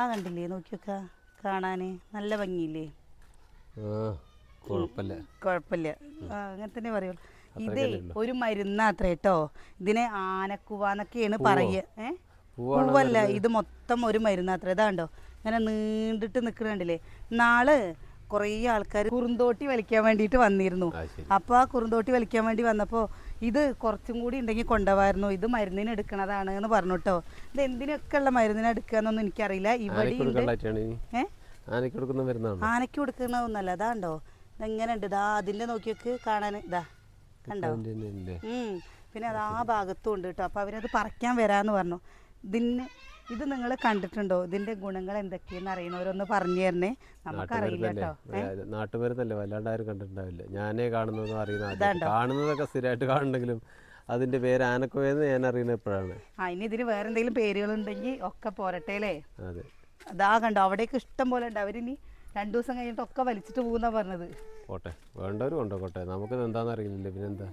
ആ കണ്ടില്ലേ? നോക്കിയൊക്കെ കാണാൻ നല്ല ഭംഗിയില്ലേ? കുഴപ്പമില്ല കുഴപ്പമില്ല അങ്ങനെ തന്നെ പറയുള്ളൂ ഇതേ ഒരു മരുന്നാത്ര കേട്ടോ? ഇതിനെ ആനക്കുവാന്നൊക്കെയാണ് പറയുക ഏഹ് പൂവല്ല ഇത് മൊത്തം ഒരു മരുന്നാത്ര ഇതാണ്ടോ ഇങ്ങനെ നീണ്ടിട്ട് നിൽക്കണുണ്ടല്ലേ നാൾ കുറേ ആൾക്കാർ കുറുന്തോട്ടി വലിക്കാൻ വേണ്ടിയിട്ട് വന്നിരുന്നു. അപ്പോൾ ആ കുറുന്തോട്ടി വലിക്കാൻ വേണ്ടി വന്നപ്പോൾ ഇത് കുറച്ചും കൂടി ഉണ്ടെങ്കിൽ കൊണ്ടുപോകായിരുന്നു ഇത് മരുന്നിന് എടുക്കണതാണ് എന്ന് പറഞ്ഞു കേട്ടോ ഇത് എന്തിനൊക്കെ ഉള്ള മരുന്നിന് എടുക്കുക എന്നൊന്നും എനിക്കറിയില്ല. ഇവിടെ ആനയ്ക്ക് കൊടുക്കുന്ന ഒന്നല്ല അതാണ്ടോ ഇതെങ്ങനെ ഉണ്ട് ഇതാ അതിന്റെ നോക്കിയൊക്കെ കാണാൻ ഇതാ. കണ്ടോ. പിന്നെ അത് ആ ഭാഗത്തും ഉണ്ട് കേട്ടോ. അപ്പോൾ അവരത് പറിക്കാൻ വരാന്ന് പറഞ്ഞു. ഇതിന് ഇത് നിങ്ങൾ കണ്ടിട്ടുണ്ടോ? ഇതിന്റെ ഗുണങ്ങൾ എന്തൊക്കെയെന്ന് അറിയണവരൊന്ന് പറഞ്ഞു തരണേ. നമുക്കറിയില്ല കേട്ടോ നാട്ടുമരുന്നല്ലേ? വല്ലാണ്ട് ആരും കണ്ടിട്ടുണ്ടാവില്ല. ഞാനേ കാണുന്നതും അറിയുന്ന. കാണുന്നതൊക്കെ സ്ഥിരമായിട്ട് കാണുന്നെങ്കിലും അതിന്റെ പേര് ആനക്കോയെന്ന് ഞാൻ അറിയുന്നത് എപ്പോഴാണ്? ആ ഇനി ഇതിന് വേറെ എന്തെങ്കിലും പേരുകളുണ്ടെങ്കിൽ ഒക്കെ പോരട്ടെ അല്ലേ? അതെ. അതാ കണ്ടോ അവിടേക്ക് ഇഷ്ടം പോലെ ഉണ്ട്. അവരിനി രണ്ടു ദിവസം കഴിഞ്ഞിട്ട് ഒക്കെ വലിച്ചിട്ട് പോകുന്ന പറഞ്ഞത്. പോട്ടെ. വേണ്ടവരും ഉണ്ടോ കോട്ടെ നമുക്കിത് എന്താണെന്ന് അറിയില്ല പിന്നെന്താ?